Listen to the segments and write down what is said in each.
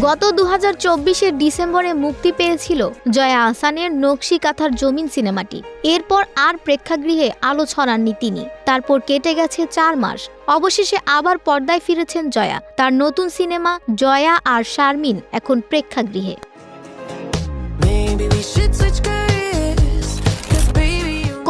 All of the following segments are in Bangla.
গত দু হাজার ডিসেম্বরে মুক্তি পেয়েছিল জয়া আহসানের নকশি কাঁথার জমিন সিনেমাটি। এরপর আর প্রেক্ষাগৃহে আলো ছড়াননি তিনি। তারপর কেটে গেছে চার মাস। অবশেষে আবার পর্দায় ফিরেছেন জয়া। তার নতুন সিনেমা জয়া আর শারমিন এখন প্রেক্ষাগৃহে।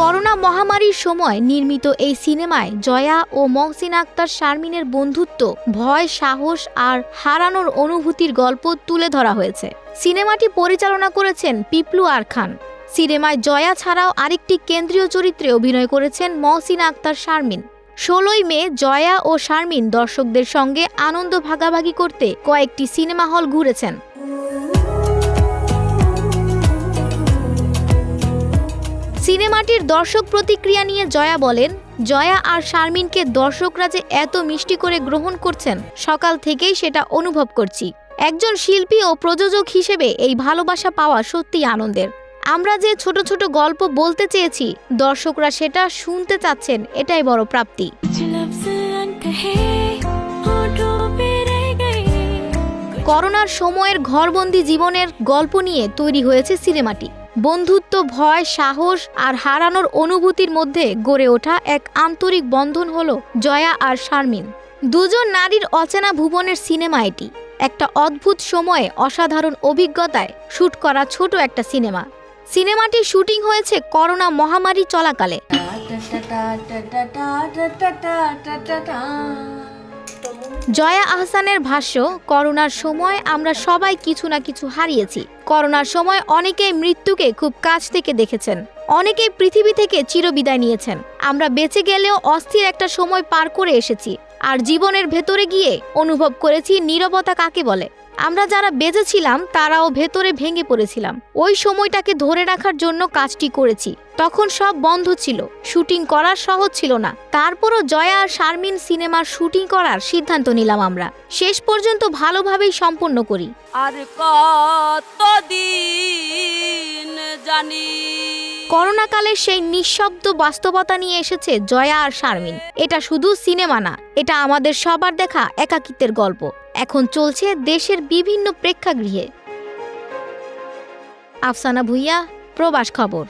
করোনা মহামারীর সময় নির্মিত এই সিনেমায় জয়া ও মহসিন আক্তার শারমিনের বন্ধুত্ব, ভয়, সাহস আর হারানোর অনুভূতির গল্প তুলে ধরা হয়েছে। সিনেমাটি পরিচালনা করেছেন পিপলু আর খান। সিনেমায় জয়া ছাড়াও আরেকটি কেন্দ্রীয় চরিত্রে অভিনয় করেছেন মহসিন আক্তার শারমিন। ষোলোই মে জয়া ও শারমিন দর্শকদের সঙ্গে আনন্দ ভাগাভাগি করতে কয়েকটি সিনেমা হল ঘুরেছেন। সিনেমাটির দর্শক প্রতিক্রিয়া নিয়ে জয়া বলেন, জয়া আর শারমিনকে দর্শকরা যে এত মিষ্টি করে গ্রহণ করছেন, সকাল থেকেই সেটা অনুভব করছি। একজন শিল্পী ও প্রযোজক হিসেবে এই ভালোবাসা পাওয়া সত্যি আনন্দের। আমরা যে ছোট ছোট গল্প বলতে চেয়েছি, দর্শকরা সেটা শুনতে চাচ্ছেন, এটাই বড় প্রাপ্তি। করোনার সময়ের ঘরবন্দি জীবনের গল্প নিয়ে তৈরি হয়েছে সিনেমাটি। বন্ধুত্ব ভয় সাহস আর হারানোর অনুভূতির মধ্যে গড়ে ওঠা এক আন্তরিক বন্ধন হলো জয়া আর শারমিন দুজন নারীর অচেনা ভুবনের সিনেমা এটি একটা অদ্ভুত সময়ে অসাধারণ অভিজ্ঞতায় শুট করা ছোট একটা সিনেমা সিনেমাটির শুটিং হয়েছে করোনা মহামারী চলাকালে জয়া আহসানের ভাষ্য, করোনার সময় আমরা সবাই কিছু না কিছু হারিয়েছি। করোনার সময় অনেকেই মৃত্যুকে খুব কাছ থেকে দেখেছেন। অনেকেই পৃথিবী থেকে চিরবিদায় নিয়েছেন। আমরা বেঁচে গেলেও অস্থির একটা সময় পার করে এসেছি। আর জীবনের ভেতরে গিয়ে অনুভব করেছি নিরবতা কাকে বলে? আমরা যারা বেঁচেছিলাম তারাও ভেতরে ভেঙে পড়েছিলাম। ওই সময়টাকে ধরে রাখার জন্য কাজটি করেছি। তখন সব বন্ধ ছিল। শুটিং করার সহজ ছিল না। তারপরও জয়া আর শারমিন সিনেমার শুটিং করার সিদ্ধান্ত নিলাম আমরা। শেষ পর্যন্ত ভালোভাবেই সম্পন্ন করি। আর কতদিন জানি? করোনাকালের সেই নিঃশব্দ বাস্তবতা নিয়ে এসেছে জয়া আর শারমিন। এটা শুধু সিনেমা না এটা আমাদের সবার দেখা একাকিত্বের গল্প। এখন চলছে দেশের বিভিন্ন প্রেক্ষাগৃহে। আফসানা ভুইয়া প্রবাস খবর।